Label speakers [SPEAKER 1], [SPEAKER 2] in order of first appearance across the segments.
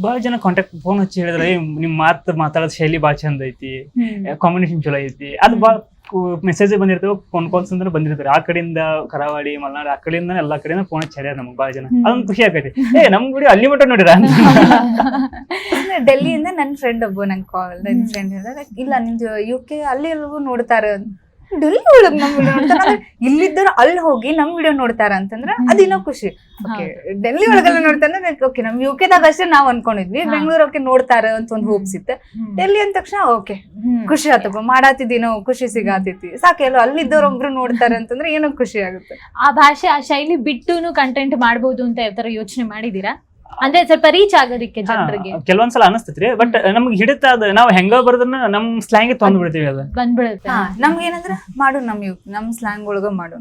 [SPEAKER 1] ಬಹಳ ಜನ contact phone ಹಚ್ಚಿ ಹೇಳಿದ್ರೆ "ಏ, ನಿಮ್ ಮಾತು ಮಾತಾಡೋದ್ ಶೈಲಿ ಭಾಳ ಚಂದ ಐತಿ. ಕಾಂಬಿನೇಷನ್ ಚಲೋ ಐತಿ. ಅದು ಭಾಳ ಮೆಸೇಜ್ ಬಂದಿರ್ತೇವೆ ಫೋನ್ ಕಾಲ್ಸ್ ಅಂದ್ರೆ ಬಂದಿರ್ತಾರೆ ಆ ಕಡೆಯಿಂದ ಕರಾವಳಿ ಮಲ್ನಾಡ್ ಆ ಕಡೆಯಿಂದ ಎಲ್ಲಾ ಕಡೆಯಿಂದ ಫೋನ್ ಹಚ್ಚಿ ಹೇಳ್ಯಾರ ನಮ್ಗೆ ಭಾಳ ಜನ. ಅದೊಂದು ಖುಷಿ ಆಗೈತಿ ಏ ನಮ್ ಗುಡಿ ಅಲ್ಲಿ ಮಟ್ಟ ನೋಡಿರ?
[SPEAKER 2] ಡೆಲ್ಲಿಯಿಂದ ನನ್ನ ಫ್ರೆಂಡ್ ಒಬ್ಬ ನಂಗೆ ಕಾಲ್ ನನ್ನ ಫ್ರೆಂಡ್ ಇಲ್ಲ ನಿಮ್ದು ಯು ಕೆ ಅಲ್ಲಿ ಎಲ್ಲವೂ ನೋಡ್ತಾರ ಡೆಲ್ಲಿ ಒಳಗ್ ನಮ್ ವಿಡಿಯೋ ನೋಡ್ತಾರ. ಅಂದ್ರೆ ಇಲ್ಲಿದ್ದವ್ರು ಅಲ್ಲಿ ಹೋಗಿ ನಮ್ ವಿಡಿಯೋ ನೋಡ್ತಾರ ಅಂತಂದ್ರ ಅದಿನ್ನೋ ಖುಷಿ. ಓಕೆ ಡೆಲ್ಲಿ ಒಳಗೆಲ್ಲ ನೋಡ್ತಾರ ಓಕೆ ನಮ್ ಯು ಕೆದಾಗ ಅಷ್ಟೇ ನಾವ್ ಅನ್ಕೊಂಡಿದ್ವಿ.
[SPEAKER 3] ಬೆಂಗಳೂರಕ್ಕೆ
[SPEAKER 2] ಬೆಂಗಳೂರು ಓಕೆ ನೋಡ್ತಾರ ಅಂತ ಒಂದ್ ಹೋಪ್ಸ್ ಇತ್ತು. ಡೆಲ್ಲಿ ಅಂದ ತಕ್ಷಣ ಓಕೆ ಖುಷಿ ಆತಪ್ಪ ಮಾಡಾತಿದ್ದೀನೋ ಖುಷಿ ಸಿಗಾತೈತಿ ಸಾಕೆಲ್ಲೋ ಅಲ್ಲಿದ್ದವ್ರು ಒಬ್ರು ನೋಡ್ತಾರೆ ಅಂತಂದ್ರೆ ಏನೋ ಖುಷಿ ಆಗುತ್ತೆ.
[SPEAKER 3] ಆ ಭಾಷೆ ಆ ಶೈಲಿ ಬಿಟ್ಟುನು ಕಂಟೆಂಟ್ ಮಾಡ್ಬೋದು ಅಂತ ಯಾವ ತರ ಯೋಚನೆ ಮಾಡಿದೀರಾ ಅಂದ್ರೆ ಸ್ವಲ್ಪ ರೀಚ್ ಆಗೋದಕ್ಕೆ ಜನರಿಗೆ.
[SPEAKER 1] ಕೆಲವೊಂದ್ಸಲ ಅನಿಸ್ತೈತ್ರಿ ಬಟ್ ನಮ್ಗೆ ಹಿಡಿತ ಅದ ನಾವ್ ಹೆಂಗ ಬರ್ದನ್ನ ನಮ್ ಸ್ಲ್ಯಾಂಗ್ ತೊಂದ್ ಬಿಡ್ತೀವಿ ಅದ.
[SPEAKER 3] ಬಂದ್ಬಿಡುತ್ತೆ.
[SPEAKER 2] ಏನಂದ್ರ ಮಾಡು ನಮ್ ಯು ನಮ್ ಸ್ಲ್ಯಾಂಗ್ ಒಳಗ ಮಾಡು.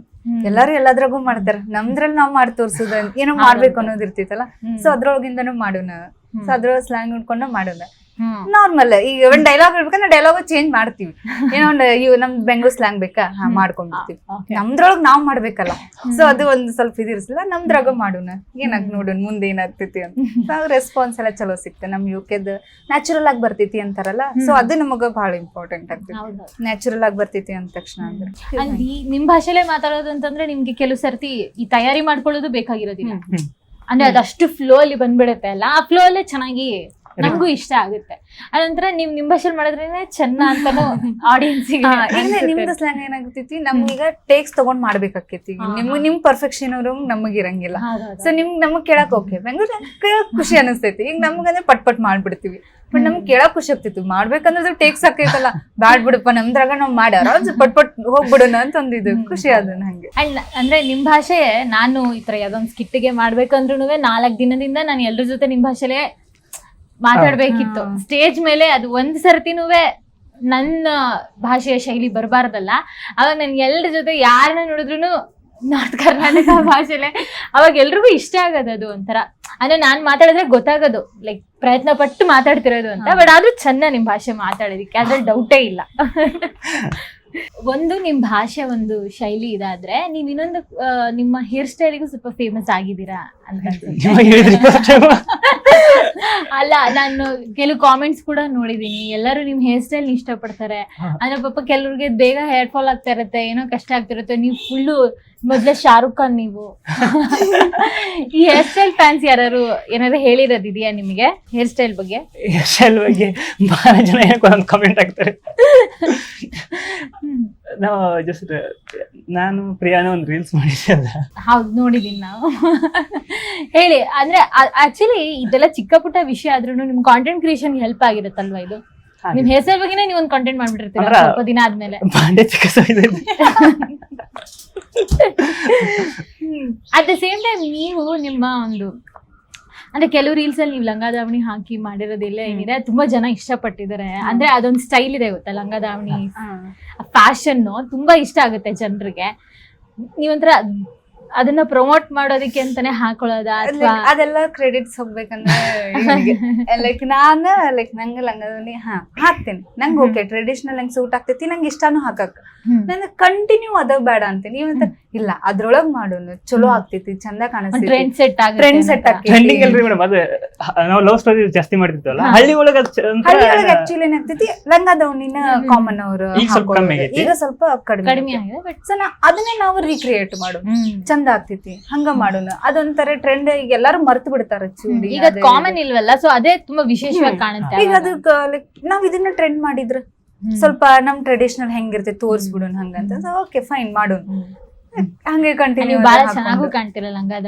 [SPEAKER 2] ಎಲ್ಲಾರು ಎಲ್ಲದ್ರಾಗೂ ಮಾಡ್ತಾರ. ನಮ್ದ್ರಲ್ಲಿ ನಾವ್ ಮಾಡಿ ತೋರ್ಸುದ ಏನೋ ಮಾಡ್ಬೇಕು ಅನ್ನೋದ್ ಇರ್ತೈತಲ್ಲ ಸೊ ಅದ್ರೊಳಗಿಂದನು ಮಾಡೋಣ. ಸೊ ಅದ್ರ ಸ್ಲ್ಯಾಂಗ್ ನೋಡ್ಕೊಂಡು ಮಾಡೋಣ. ನಾರ್ಮಲ್ ಈಗ ಒಂದ್ ಡೈಲಾಗ್ ಇರ್ಬೇಕಂದ್ರೆ ಡೈಲಾಗ್ ಚೇಂಜ್ ಮಾಡ್ತೀವಿ. ಏನೋ ಒಂದ್ ಇವ್ ನಮ್ ಬೆಂಗಳೂರು ಸ್ಲಾಂಗ್ ಬೇಕಾ? ಹಾ ಮಾಡ್ಕೊಂಡ್ಬಿಡ್ತೀವಿ. ನಮ್ದ್ರೊಳಗ್ ನಾವ್ ಮಾಡ್ಬೇಕಲ್ಲ. ಸೊ ಅದು ಒಂದ್ ಸ್ವಲ್ಪ ಇದಿರ್ಸಲ್ಲ ನಮ್ದ್ರಾಗ ಮಾಡೋಣ. ಏನಾಗ್ ನೋಡೋಣ ಮುಂದೆ ಏನಾಗ್ತೈತಿ ಅಂತ. ರೆಸ್ಪಾನ್ಸ್ ಎಲ್ಲ ಚಲೋ ಸಿಕ್ತ. ನಮ್ ಯು ಕೆದ್ ನ್ಯಾಚುರಲ್ ಆಗಿ ಬರ್ತೈತಿ ಅಂತಾರಲ್ಲ? ಸೊ ಅದು ನಮಗ ಬಹಳ ಇಂಪಾರ್ಟೆಂಟ್ ಆಗ್ತೈತಿ. ನ್ಯಾಚುರಲ್ ಆಗಿ ಬರ್ತೈತಿ ಅಂದ ತಕ್ಷಣ ಅಂದ್ರೆ.
[SPEAKER 3] ನಿಮ್ ಭಾಷೆಲೆ ಮಾತಾಡೋದು ಅಂತಂದ್ರೆ ನಿಮ್ಗೆ ಕೆಲವು ಸರ್ತಿ ಈ ತಯಾರಿ ಮಾಡ್ಕೊಳ್ಳೋದು ಬೇಕಾಗಿರೋದಿಲ್ಲ. ಅಂದ್ರೆ ಅದಷ್ಟು ಫ್ಲೋ ಅಲ್ಲಿ ಬಂದ್ಬಿಡುತ್ತೆ ಅಲ್ಲ? ಆ ಫ್ಲೋ ಅಲ್ಲೇ ಚೆನ್ನಾಗಿ ನಮಗೂ ಇಷ್ಟ ಆಗುತ್ತೆ. ಅನಂತರ ನೀವ್ ನಿಮ್ ಭಾಷೆಲಿ ಮಾಡಿದ್ರೇನೆ ಚೆನ್ನ ಅಂತಾನು
[SPEAKER 2] ಆಡಿಯನ್ಸ್ ನಿಮ್ದು ಸ್ಲ್ಯಾಂಗ್ ಏನಾಗ್ತೈತಿ ನಮ್ಗೀಗ ಟೇಕ್ಸ್ ತಗೊಂಡ್ ಮಾಡ್ಬೇಕಾಕೈತಿ ನಿಮ್. ನಿಮ್ ಪರ್ಫೆಕ್ಷನ್ ಅವ್ರು ನಮಗ್ ಇರಂಗಿಲ್ಲ ಸೊ ನಿಮ್ ನಮಗ್ ಕೇಳಕ್ ಓಕೆ ಬೆಂಗಳೂರು ಖುಷಿ ಅನಿಸ್ತೈತಿ. ಈಗ ನಮ್ಗಂದ್ರೆ ಪಟ್ ಪಟ್ ಮಾಡ್ಬಿಡ್ತೀವಿ. ಬಟ್ ನಮ್ಗೆ ಕೇಳಕ್ ಖುಷಿ ಆಗ್ತಿತ್ತು. ಮಾಡ್ಬೇಕಂದ್ರೆ ಟೇಕ್ಸ್ ಹಾಕೈತಲ್ಲ. ಬ್ಯಾಡ್ ಬಿಡಪ್ಪ ನಮ್ದ್ರಾಗ ನಾವ್ ಮಾಡ್ಯಾರ ಪಟ್ ಪಟ್ ಹೋಗ್ಬಿಡೋಣ ಅಂತ ಒಂದಿದು ಖುಷಿ ಅದನ್ನ ಹಂಗೆ
[SPEAKER 3] ಅಂಡ್ ಅಂದ್ರೆ ನಿಮ್ ಭಾಷೆ ನಾನು ಈ ತರ ಯಾವ್ದೊಂದ್ ಸ್ಕಿಟ್ಗೆ ಮಾಡ್ಬೇಕಂದ್ರೂ ನಾಲ್ಕ್ ದಿನದಿಂದ ನಾನು ಎಲ್ರ ಜೊತೆ ನಿಮ್ ಭಾಷೆಲೆ ಮಾತಾಡ್ಬೇಕಿತ್ತು. ಸ್ಟೇಜ್ ಮೇಲೆ ಅದು ಒಂದ್ ಸರ್ತಿನೂ ನನ್ನ ಭಾಷೆಯ ಶೈಲಿ ಬರಬಾರ್ದಲ್ಲ. ಅವಾಗ ನನ್ ಎಲ್ರ ಜೊತೆ ಯಾರನ್ನ ನೋಡಿದ್ರು ನಾರ್ತ್ ಕರ್ನಾಟಕ ಭಾಷೆಲೆ ಅವಾಗ ಎಲ್ರಿಗೂ ಇಷ್ಟ ಆಗೋದು ಅದು ಒಂಥರ. ಅಂದ್ರೆ ನಾನ್ ಮಾತಾಡಿದ್ರೆ ಗೊತ್ತಾಗೋದು ಲೈಕ್ ಪ್ರಯತ್ನ ಪಟ್ಟು ಮಾತಾಡ್ತಿರೋದು ಅಂತ ಬಟ್ ಆದ್ರೂ ಚೆನ್ನ ನಿಮ್ ಭಾಷೆ ಮಾತಾಡೋದಿಕ್ಕೆ ಅದ್ರಲ್ಲಿ ಡೌಟೇ ಇಲ್ಲ. ಒಂದು ನಿಮ್ ಭಾಷೆ ಒಂದು ಶೈಲಿ ಇದಾದ್ರೆ ನೀವ್ ಇನ್ನೊಂದು ನಿಮ್ಮ ಹೇರ್ ಸ್ಟೈಲಿಗೂ ಸ್ವಲ್ಪ ಫೇಮಸ್ ಆಗಿದ್ದೀರಾ ಅಂತ ಅಲ್ಲ ನಾನು ಕೆಲವು ಕಾಮೆಂಟ್ಸ್ ಕೂಡ ನೋಡಿದೀನಿ. ಎಲ್ಲರೂ ನಿಮ್ ಹೇರ್ ಸ್ಟೈಲ್ ಇಷ್ಟಪಡ್ತಾರೆ.
[SPEAKER 1] ಪಡ್ತಾರೆ
[SPEAKER 3] ಅಂದ್ರೆ ಪಾಪ ಕೆಲವ್ರಿಗೆ ಬೇಗ ಹೇರ್ ಫಾಲ್ ಆಗ್ತಾ ಇರುತ್ತೆ ಏನೋ ಕಷ್ಟ ಆಗ್ತಿರುತ್ತೆ ನೀವು ಫುಲ್ಲು ಮೊದ್ಲೇ ಶಾರುಖ್ ಖಾನ್ ನೀವು. ಈ ಹೇರ್ ಸ್ಟೈಲ್ ಫ್ಯಾನ್ಸ್ ಯಾರು ಏನಾದ್ರು ಹೇಳಿರೋದಿದೆಯಾ ನಿಮಗೆ ಹೇರ್ ಸ್ಟೈಲ್ ಬಗ್ಗೆ?
[SPEAKER 1] ಹೇರ್ ಸ್ಟೈಲ್ ಬಗ್ಗೆ ಬಹಳ ಜನ ಏನಕ್ಕೆ ಕಮೆಂಟ್ ಹಾಕ್ತಾರೆ. ನಾವು ಜಸ್ಟ್ ನಾನು ಪ್ರಿಯಾನ ಒಂದು ರೀಲ್ಸ್ ಮಾಡಿದ್ದೆ
[SPEAKER 3] ಹೌದು ನೋಡಿದೀನಿ ನಾವು. ಹೇಳಿ ಅಂದ್ರೆ ಆಕ್ಚುಲಿ ಇದೆಲ್ಲ ಚಿಕ್ಕ ಪುಟ್ಟ ವಿಷಯ ಆದ್ರೂ ನಿಮ್ ಕಾಂಟೆಂಟ್ ಕ್ರಿಯೇಷನ್ ಹೆಲ್ಪ್ ಆಗಿರುತ್ತಲ್ವಾ ಇದು? ನಿಮ್ ಹೆಸರು ಬಗ್ಗೆನೇ ನೀವು ಒಂದು ಕಂಟೆಂಟ್ ಮಾಡ್ಬಿಟ್ಟಿರ್ತೀರ ಸ್ವಲ್ಪ ದಿನ ಆದ್ಮೇಲೆ?
[SPEAKER 1] ಬಾಂಡೆ ಚಿಕ್ಕ
[SPEAKER 3] ಅಟ್ ದ ಸೇಮ್ ಟೈಮ್ ನೀವು ನಿಮ್ಮ ಒಂದು ಅಂದ್ರೆ ಕೆಲವು ರೀಲ್ಸ್ ಅಲ್ಲಿ ನೀವು ಲಂಗ ದಾವಣಿ ಹಾಕಿ ಮಾಡಿರೋದಿಲ್ಲ ಏನಿದೆ ತುಂಬಾ ಜನ ಇಷ್ಟಪಟ್ಟಿದ್ದಾರೆ. ಅಂದ್ರೆ ಅದೊಂದು ಸ್ಟೈಲ್ ಇದೆ ಗೊತ್ತಾ ಲಂಗ ದಾವಣಿ ಫ್ಯಾಷನ್ ತುಂಬಾ ಇಷ್ಟ ಆಗುತ್ತೆ ಜನರಿಗೆ. ನೀವಂತರ ಅದನ್ನ ಪ್ರಮೋಟ್ ಮಾಡೋದಕ್ಕೆ ಅಂತಾನೆ ಹಾಕೊಳ್ಳೋದ
[SPEAKER 2] ಅದೆಲ್ಲ ಕ್ರೆಡಿಟ್ಸ್ ಹೋಗ್ಬೇಕಂದ್ರೆ ಲೈಕ್ ನಾನು ಲೈಕ್ ನಂಗೆ ಲಂಗದವನಿ ಹಾ ಹಾಕ್ತೇನೆ. ನಂಗೆ ಓಕೆ ಟ್ರೆಡಿಷನಲ್ ನಂಗೆ ಸೂಟ್ ಆಗ್ತೈತಿ ನಂಗೆ ಇಷ್ಟಾನು ಹಾಕಕ್. ನನಗೆ ಕಂಟಿನ್ಯೂ ಅದ ಬೇಡ ಅಂತೀನಿ. ನೀವಂತ ಇಲ್ಲ ಅದ್ರೊಳಗ್ ಮಾಡೋನು. ಚಲೋ. ಆಗ್ತೈತಿ ಚಂದ ಕಾಣಿಸ್ತೈತಿ
[SPEAKER 3] ಟ್ರೆಂಡ್ ಸೆಟ್ ಆಗುತ್ತೆ
[SPEAKER 2] ಟ್ರೆಂಡ್ ಸೆಟ್
[SPEAKER 3] ಅಂತ.
[SPEAKER 1] ಟ್ರೆಂಡಿಂಗ್ ಅಲ್ರಿ ಮೇಡಮ್ ಅದು ನಾವು ಲವ್ ಸ್ಟೋರಿ ಜಾಸ್ತಿ ಮಾಡ್ತಿದ್ವಲ್ಲ ಹಳ್ಳಿ ಒಳಗ
[SPEAKER 2] ಹಳ್ಳಿ ಒಳಗ ಆಕ್ಚುಲಿ ಏನಾಗ್ತೈತಿ ಲಂಗದವನಿನ
[SPEAKER 3] ಹ್ಮ್.
[SPEAKER 2] ಕಾಮನ್ ಅವರು
[SPEAKER 1] ಈಗ ಸ್ವಲ್ಪ
[SPEAKER 3] ಕಡಿಮೆ ಆಗಿದೆ. ಬಟ್
[SPEAKER 2] ಅದನ್ನೇ ನಾವು ರೀಕ್ರಿಯೇಟ್ ಮಾಡೋದು. ಚಂದ ಆಗ್ತೈತಿ ಹಂಗ ಮಾಡೋನು. ಅದೊಂಥರ ಟ್ರೆಂಡ್ ಈಗ ಎಲ್ಲಾರು ಮರ್ತು ಬಿಡ್ತಾರ ಚೂಡಿ
[SPEAKER 3] ಈಗ ಕಾಮನ್ ಇಲ್ವಲ್ಲ ಸೊ ಅದೇ ತುಂಬಾ ವಿಶೇಷವಾಗಿ ಕಾಣುತ್ತೆ
[SPEAKER 2] ಈಗ
[SPEAKER 3] ಅದು
[SPEAKER 2] ಅದಕ್ಕ ಲೈಕ್ ನಾವ್ ಇದನ್ನ ಟ್ರೆಂಡ್ ಮಾಡಿದ್ರ. ಸ್ವಲ್ಪ ನಮ್ ಟ್ರೆಡಿಷನಲ್ ಹೆಂಗಿರ್ತೈತಿ ತೋರ್ಸ್ಬಿಡೋಣ ಹಂಗಂತ. ಓಕೆ ಫೈನ್ ಮಾಡೋಣ. ಹಂಗೆ ಕಂಟಿನ್ಯೂ
[SPEAKER 3] ನೀವು ಬಹಳ ಚೆನ್ನಾಗೂ ಕಾಣ್ತಿರಲ್ಲ ಹಂಗಾದ